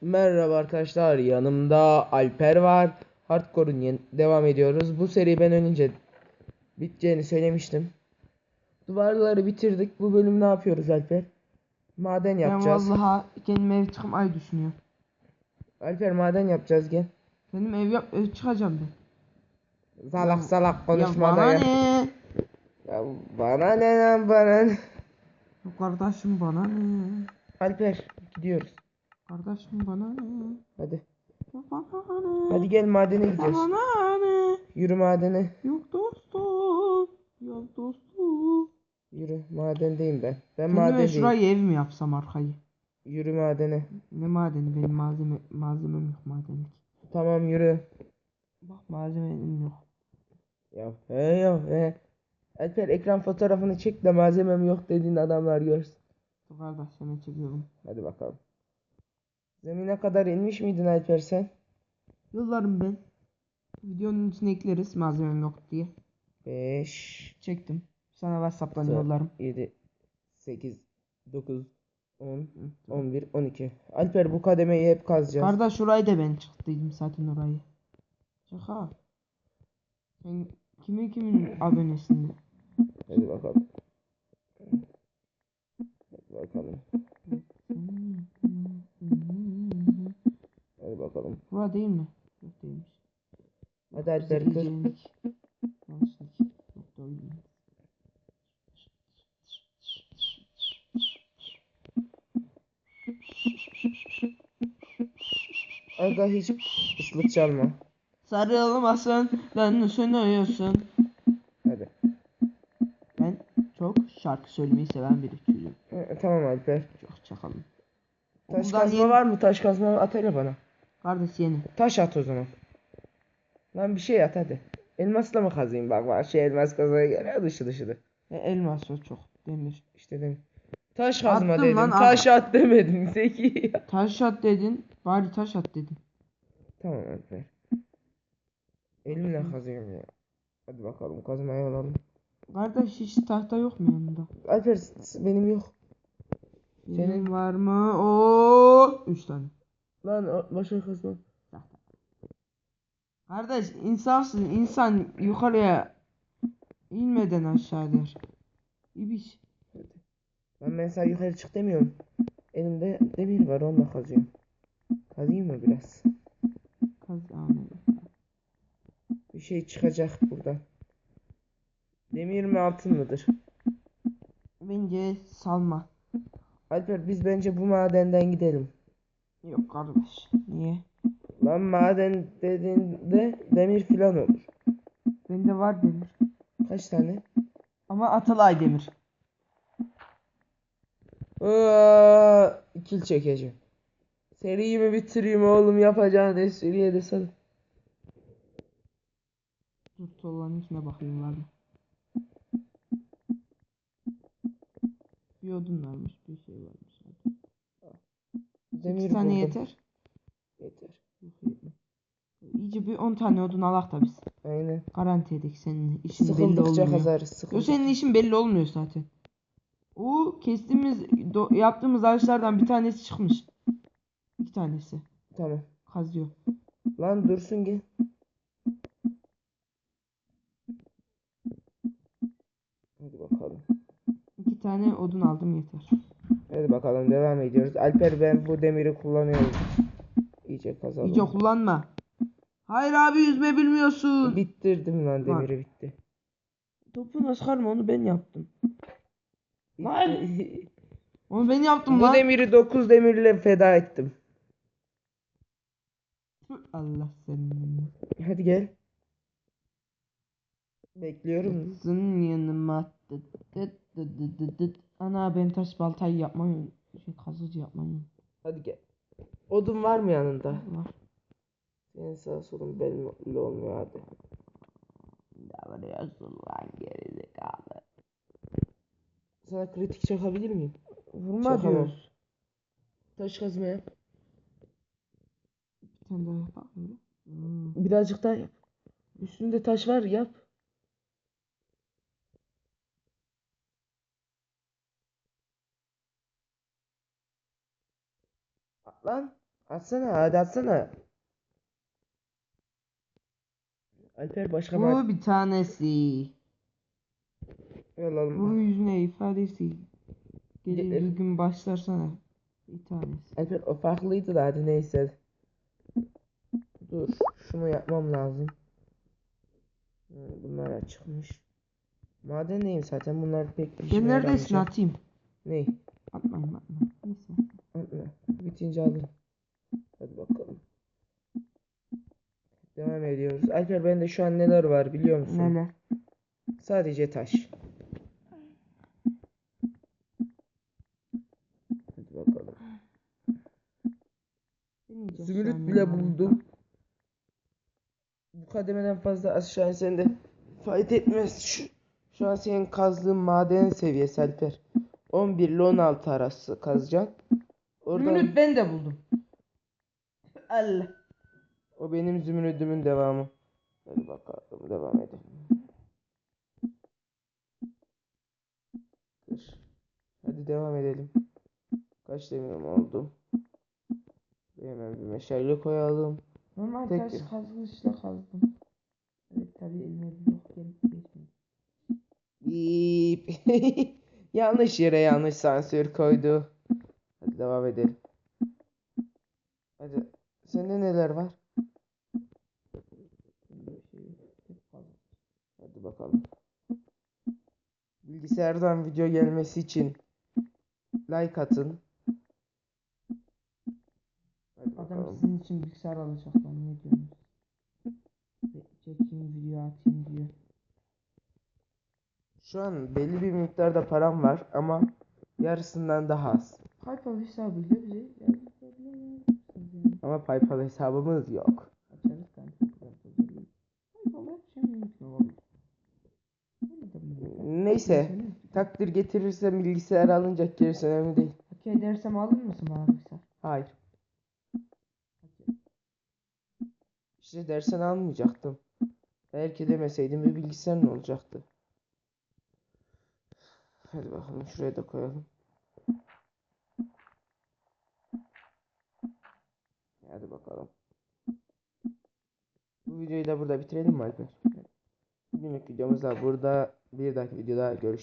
Merhaba arkadaşlar yanımda Alper var. Hardcore'un devam ediyoruz. Bu seri ben önce biteceğini söylemiştim. Duvarları bitirdik. Bu bölüm ne yapıyoruz Alper? Maden yapacağız. Ben vallahi kendim ev çıkmayı düşünüyorum. Alper maden yapacağız gel. Kendim ev, yap ev çıkacağım ben. Salak salak konuşma ya bana ya. ne? Ya bana ne lan bana ne? Kardeşim bana ne? Alper gidiyoruz. Kardeşim bana ne? Hadi. Bana ne? Hadi gel madene gidiyoruz. bana ne? Yürü madene. Yok dostum. Yok dostum. Yürü madendeyim ben. Ben Kendime madendeyim. şurayı ev mi yapsam arkayı? Yürü madene. Ne madeni benim malzeme malzemem yok madenlik. Tamam yürü. Bak malzemem yok. Ya he ya he. Alper ekran fotoğrafını çek de malzemem yok dediğin adamlar görsün. Kardeş hemen çekiyorum. Hadi bakalım. Zemine kadar inmiş miydin Alper sen? Yıllarım ben. Videonun içine ekleriz malzemem yok diye. 5, Çektim. Sana Whatsapp'tan yollarım. 7, 8, 9, 10, 11, 12. Alper bu kademeyi hep kazacağız. Kardeş şurayı da ben çıktıydım zaten orayı. Şaka. Sen kimin kimin abonesinde? Hadi bakalım. Hadi bakalım. Bura değil mi? Yok değilmiş. Hadi Alper kır. Aga hiç ıslık çalma. Sarılmasın, ben sönüyorsun. Hadi. Ben çok şarkı söylemeyi seven bir çocuğum. E, tamam Alper. Çok çakalım. Taş kazma yeni- var mı? Taş kazma at hele bana. Kardeş yeni. Taş at o zaman. Lan bir şey at hadi. Elmasla mı kazayım? Bak bak şey elmas kazmaya geliyor dışı dışı. E, elmas o çok. Demir. İşte dedim. Taş kazma Attım dedim. lan, taş at demedim. Zeki ya. Taş at dedin. Bari taş at dedin. Tamam Alper. Elimle kazıyorum ya. Hadi bakalım kazmayı alalım. Kardeş hiç tahta yok mu yanında? Alper s- s- benim yok. Senin- Senin var mı? Oo, üç tane. Lan başka kazma. Kardeş insafsın. İnsan yukarıya inmeden aşağı der. İbiş. Ben sana yukarı çık demiyorum. Elimde demir var onunla kazıyorum. Kazıyım mı biraz? Kaz. Bir şey çıkacak buradan. Demir mi altın mıdır? Bence salma. Alper biz bence bu madenden gidelim. Yok kardeş. Niye? Lan maden dediğinde demir filan olur. Bende var demir. Kaç tane? Ama Atalay demir. Aa, kil çekeceğim. Seriyi mi bitireyim oğlum yapacağın espriye de sana. Dur tollanın içine bakayım mı? Bir odun varmış. Bir şey varmış. Demir İki tane buldum. yeter. Yeter. İyice bir 10 tane odun alak da biz. Aynen. Garanti edik senin işin belli Sıkıldıkça olmuyor. kazarız. Yo Sıkıldıkça. senin işin belli olmuyor zaten. O kestiğimiz do- yaptığımız ağaçlardan bir tanesi çıkmış. İki tanesi Tamam. kazıyor. Lan dursun gel. Hadi bakalım. İki tane odun aldım yeter. Hadi bakalım devam ediyoruz. Alper ben bu demiri kullanıyorum. İyice kazalım. İyice kullanma. Hayır abi yüzme bilmiyorsun. Bittirdim lan demiri bitti. Topunu çıkarma onu ben yaptım. Lan! Onu ben yaptım bu lan. demiri 9 demirle feda ettim. Allah senin. Hadi gel. Bekliyorum. Kızın yanıma. Dıt dıt dıt dıt dıt dıt. Ana ben taş baltayı yapmayı şey kazıcı yapmayı. Hadi gel. Odun var mı yanında? Var. Senin sağ solun belli olmuyor hadi. Ne vuruyorsun lan gerizekalı. Sana kritik çakabilir miyim? Vurma Çakamam. diyoruz. Taş kazma yap. Bir tane daha yapalım? Hmm. Birazcık daha yap. Üstünde taş var yap. Lan Atsana hadi atsana. Alper başka Bu bir tanesi. Yolalım. Bu yüzüne ifadesi. Gelir Ge- bir gün başlarsana. Bir tanesi. Alper o farklıydı da hadi neyse. Dur şunu yapmam lazım. Hmm, Bunlar açıkmış. Maden neyim zaten bunlar pek bir Ben işime neredesin atayım. Ney? Atmayın atma. Neyse. Bitince alırım. Hadi bakalım. Devam ediyoruz. Alper bende şu an neler var biliyor musun? Neler? Sadece taş. Hadi bakalım. Zümrüt bile buldum. Bu kademeden fazla aşağı insen de fayda etmez. Şu, şu an senin kazdığın maden seviyesi Alper. 11 ile 16 arası kazacaksın. Oradan Zümrüt ben de buldum. Allah. o benim zümrüdümün devamı. Hadi bakalım devam edelim. Dur. Hadi devam edelim. Kaç demirim oldu. Bir Hemen bir meşale koyalım. Normal Tek- taş kazmışla kazdım. Evet tabii elime bir yok gelip yanlış yere yanlış sansür koydu. Devam edelim. Hadi. Sende neler var? Hadi bakalım. Bilgisayardan video gelmesi için like atın. Adam sizin için bilgisayar alacak lan ne diyorsunuz? Çekeyim video atayım diyor. Şu an belli bir miktarda param var ama yarısından daha az. PayPal hesabıyla bize. Ama PayPal hesabımız yok. Açarız kanka. Neyse. Takdir getirirsem bilgisayar alınacak gerisi önemli değil. Hak edersem alır mısın bana bilgisayar? Hayır. İşte dersen almayacaktım. Eğer ki demeseydim bir bilgisayar ne olacaktı? Hadi bakalım şuraya da koyalım. Hadi bakalım. Bu videoyu da burada bitirelim mi Alper? Bugünlük videomuz da burada. Bir dahaki videoda görüşmek